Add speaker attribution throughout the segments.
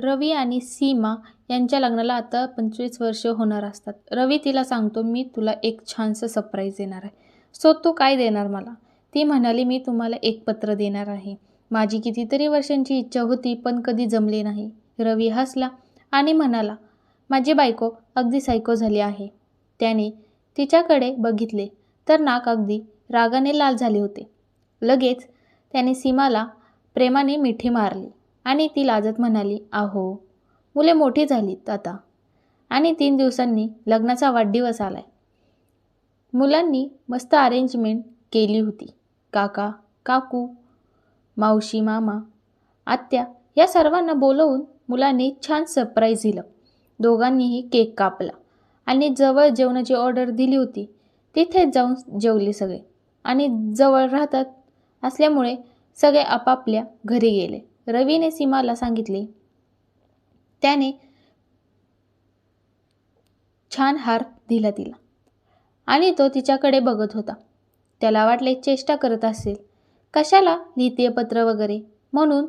Speaker 1: रवी आणि सीमा यांच्या लग्नाला आता पंचवीस वर्ष होणार असतात. रवी तिला सांगतो मी तुला एक छानसं सरप्राईज देणार आहे. सो तू काय देणार मला? ती म्हणाली मी तुम्हाला एक पत्र देणार आहे. माझी कितीतरी वर्षांची इच्छा होती पण कधी जमली नाही. रवी हसला आणि म्हणाला माझी बायको अगदी सायको झाली आहे. त्याने तिच्याकडे बघितले तर नाक अगदी रागाने लाल झाले होते. लगेच त्याने सीमाला प्रेमाने मिठी मारली. आणि ती लाजत म्हणाली आहो मुले मोठी झालीत आता. आणि तीन दिवसांनी लग्नाचा वाढदिवस आलाय. मुलांनी मस्त अरेंजमेंट केली होती. काका काकू मावशी मामा आत्या या सर्वांना बोलवून मुलांनी छान सरप्राईज दिलं. दोघांनीही केक कापला आणि जवळ जेवणाची ऑर्डर दिली होती. तिथेच जाऊन जेवले सगळे आणि जवळ राहतात असल्यामुळे सगळे आपापल्या घरी गेले. रवीने सीमाला सांगितले. त्याने छान हार दिला तिला. आणि तो तिच्याकडे बघत होता. त्याला वाटले चेष्टा करत असेल. कशाला लिहिते पत्र वगैरे? म्हणून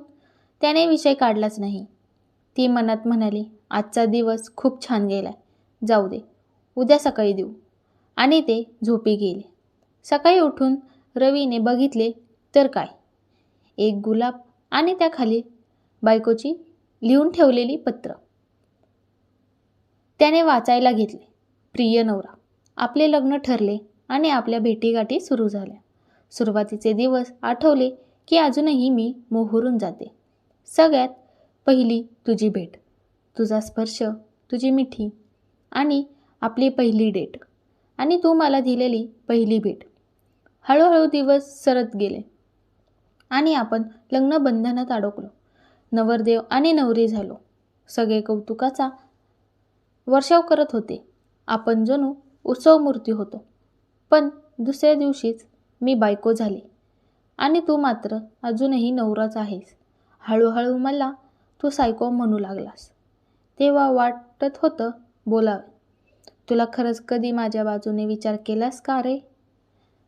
Speaker 1: त्याने विषय काढलाच नाही. ती मनात म्हणाली आजचा दिवस खूप छान गेलाय. जाऊ दे. उद्या सकाळी देऊ. आणि ते झोपी गेले. सकाळी उठून रवीने बघितले तर काय? एक गुलाब आणि त्याखाली बायकोची लिहून ठेवलेली पत्र. त्याने वाचायला घेतले. प्रिय नवरा आपले लग्न ठरले आणि आपल्या भेटीगाठी सुरू झाल्या. सुरुवातीचे दिवस आठवले की अजूनही मी मोहरून जाते. सगळ्यात पहिली तुझी भेट तुझा स्पर्श तुझी मिठी आणि आपली पहिली डेट. आणि तू मला दिलेली पहिली भेट. हळूहळू दिवस सरत गेले. आणि आपण लग्नबंधनात अडकलो. नवरदेव आणि नवरी झालो. सगळे कौतुकाचा वर्षाव करत होते. आपण जणू उत्सव मूर्ती होतो. पण दुसऱ्या दिवशीच मी बायको झाले. आणि तू मात्र अजूनही नवराच आहेस. हळूहळू मला तू सायको म्हणू लागलास. तेव्हा वाटत होतं बोलावे. तुला खरंच कधी माझ्या बाजूने विचार केलास का रे?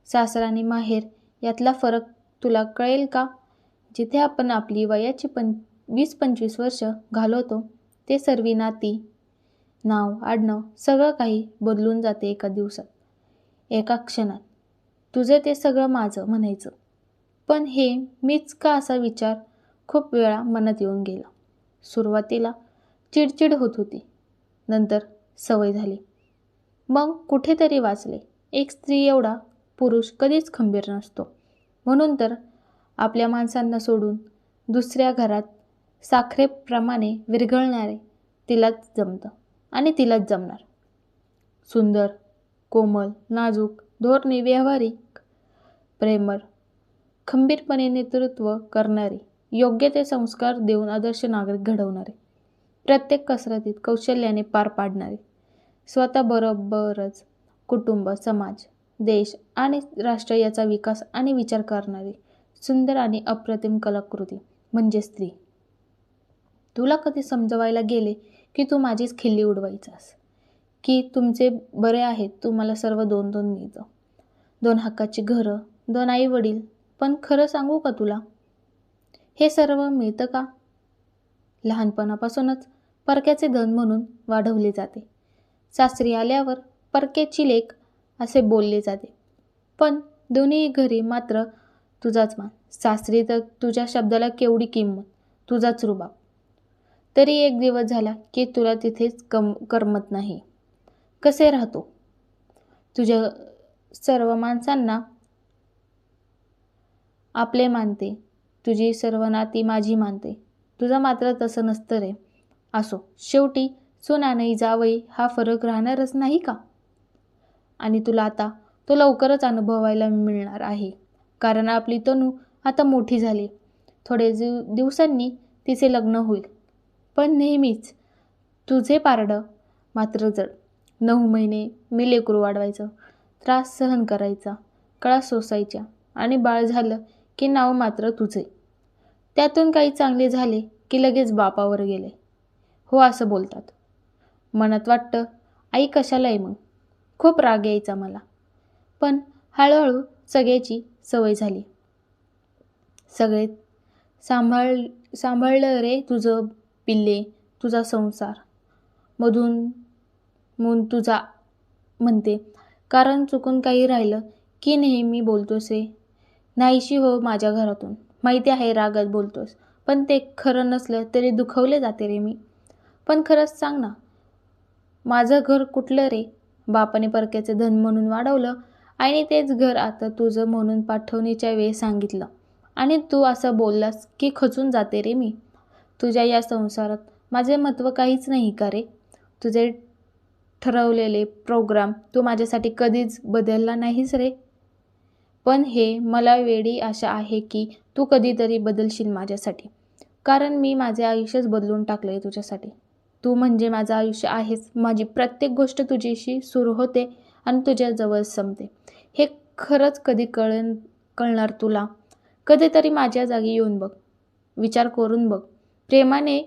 Speaker 1: सासर आणि माहेर यातला फरक तुला कळेल का? जिथे आपण आपली वयाची पं वीस पंचवीस वर्ष घालवतो ते सर्वी नाती नाव आडनाव सगळं काही बदलून जाते एका दिवसात एका क्षणात. तुझं ते सगळं माझं म्हणायचं. पण हे मीच का असा विचार खूप वेळा मनात येऊन गेला. सुरुवातीला चिडचिड होत होती. नंतर सवय झाली. मग कुठेतरी वाचले. एक स्त्री एवढा पुरुष कधीच खंबीर नसतो. म्हणून तर आपल्या माणसांना सोडून दुसऱ्या घरात साखरेप्रमाणे विरघळणारे तिलाच जमतं आणि तिलाच जमणार. सुंदर कोमल नाजूक धोरणे व्यावहारिक प्रेमर खंबीरपणे नेतृत्व करणारे योग्य ते संस्कार देऊन आदर्श नागरिक घडवणारे प्रत्येक कसरतीत कौशल्याने पार पाडणारे स्वतःबरोबरच कुटुंब समाज देश आणि राष्ट्र याचा विकास आणि विचार करणारे सुंदर आणि अप्रतिम कलाकृती म्हणजे स्त्री. तुला कधी समजवायला गेले की तू माझीच खिल्ली उडवायचास? की तुमचे बरे आहेत तुम्हाला सर्व दोन दोन मिळतं दोन हक्काची घरं दोन आई वडील पण खरं सांगू का तुला? हे सर्व मिळतं का? लहानपणापासूनच परक्याचे धन म्हणून वाढवले जाते. सासरी आल्यावर परक्याची लेख असे बोलले जाते. पण दोन्ही घरी मात्र तुझाच मान. सासरी तर तुझ्या शब्दाला केवढी किंमत? तुझाच रुबाब. तरी एक दिवस झाला की तुला तिथेच कम करमत नाही. कसे राहतो? तुझ्या सर्व माणसांना आपले मानते. तुझी सर्व नाती माझी मानते. तुझं मात्र तसं नसतं रे. असो शेवटी सुनानई जावई हा फरक राहणारच नाही का? आणि तुला आता तो लवकरच अनुभवायला मिळणार आहे. कारण आपली तनू आता मोठी झाली. थोडे दिव दिवसांनी तिचे लग्न होईल. पण नेहमीच तुझे पारडं मात्र जड. नऊ महिने मी लेकरू वाढवायचं. त्रास सहन करायचा. कळा सोसायच्या. आणि बाळ झालं की नाव मात्र तुझे. त्यातून काही चांगले झाले की लगेच बापावर गेले. हो असं बोलतात. मनात वाटतं आई कशाला आहे मग? खूप राग यायचा मला. पण हळूहळू सगळ्याची सवय झाली. सगळे सांभाळ सांभाळलं रे तुझं पिल्ले तुझा संसार. मधून मून तुझा म्हणते. कारण चुकून काही राहिलं की नेहमी बोलतोस रे. नाहीशी हो माझ्या घरातून. माहिती आहे रागात बोलतोस. पण ते खरं नसलं तरी दुखवले जाते रे मी. पण खरंच सांग ना माझं घर कुठलं रे? बापाने परक्याचे धन म्हणून वाढवलं. आणि तेच घर आता तुझं म्हणून पाठवणीच्या वेळी सांगितलं. आणि तू असं बोललास की खचून जाते रे मी. तुझ्या या संसारात माझे महत्त्व काहीच नाही का रे? तुझे ठरवलेले प्रोग्राम तू माझ्यासाठी कधीच बदलला नाहीस रे. पण हे मला वेळी आशा आहे की तू कधीतरी बदलशील माझ्यासाठी. कारण मी माझे आयुष्यच बदलून टाकलं आहे तुझ्यासाठी. तू म्हणजे माझं आयुष्य आहेस. माझी प्रत्येक गोष्ट तुझ्याशी सुरू होते आणि तुझ्याजवळ संपते. हे खरंच कधी कळन कळणार तुला? कधीतरी माझ्या जागी येऊन बघ. विचार करून बघ. प्रेमाने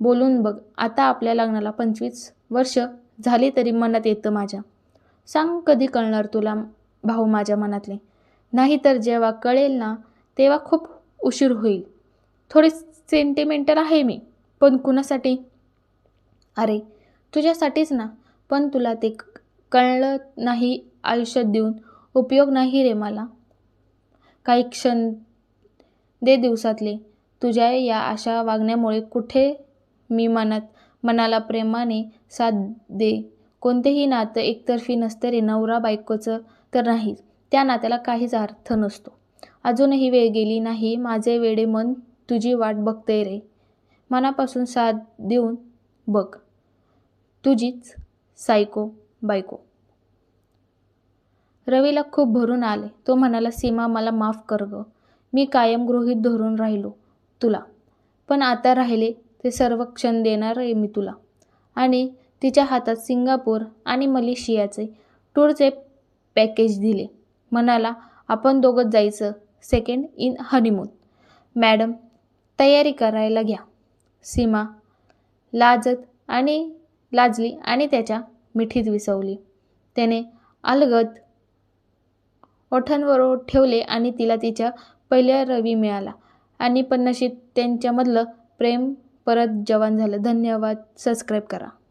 Speaker 1: बोलून बघ. आता आपल्या लग्नाला पंचवीस वर्ष झाली तरी मनात येतं माझ्या. सांग कधी कळणार तुला भाऊ माझ्या मनातले? नाहीतर जेव्हा कळेल ना तेव्हा खूप उशीर होईल. थोडी सेंटिमेंटल आहे मी पण कुणासाठी? अरे तुझ्यासाठीच ना. पण तुला ते कळलं नाही आयुष्यात देऊन. उपयोग नाही रे मला. काही क्षण दे दिवसातले. तुझ्या या अशा वागण्यामुळे कुठे मी मनात मनाला प्रेमाने साथ दे. कोणतेही नातं एकतर्फी नसतं रे. नवरा बायकोचं तर नाही त्या नात्याला काहीच अर्थ नसतो. अजूनही वेळ गेली नाही. माझे वेडे मन तुझी वाट बघते रे. मनापासून साथ देऊन बघ. तुझीच सायको बायको. रवीला खूप भरून आले. तो म्हणाला सीमा मला माफ कर ग. मी कायम गृहीत धरून राहिलो तुला. पण आता राहिले ते सर्व क्षण देणार आहे मी तुला. आणि तिच्या हातात सिंगापूर आणि मलेशियाचे टूरचे पॅकेज दिले. म्हणाला आपण दोघंच जायचं. Second in honeymoon. मॅडम तयारी करायला घ्या. सीमा लाजत आणि लाजली आणि त्याच्या मिठीत विसवली. त्याने अलगद ओठांवर ओठ ठेवले आणि तिला तिच्या पहिल्या रवी मिळाला आणि पन्नाशीत त्यांच्यामधलं प्रेम परत जवान झालं. धन्यवाद. सबस्क्राईब करा.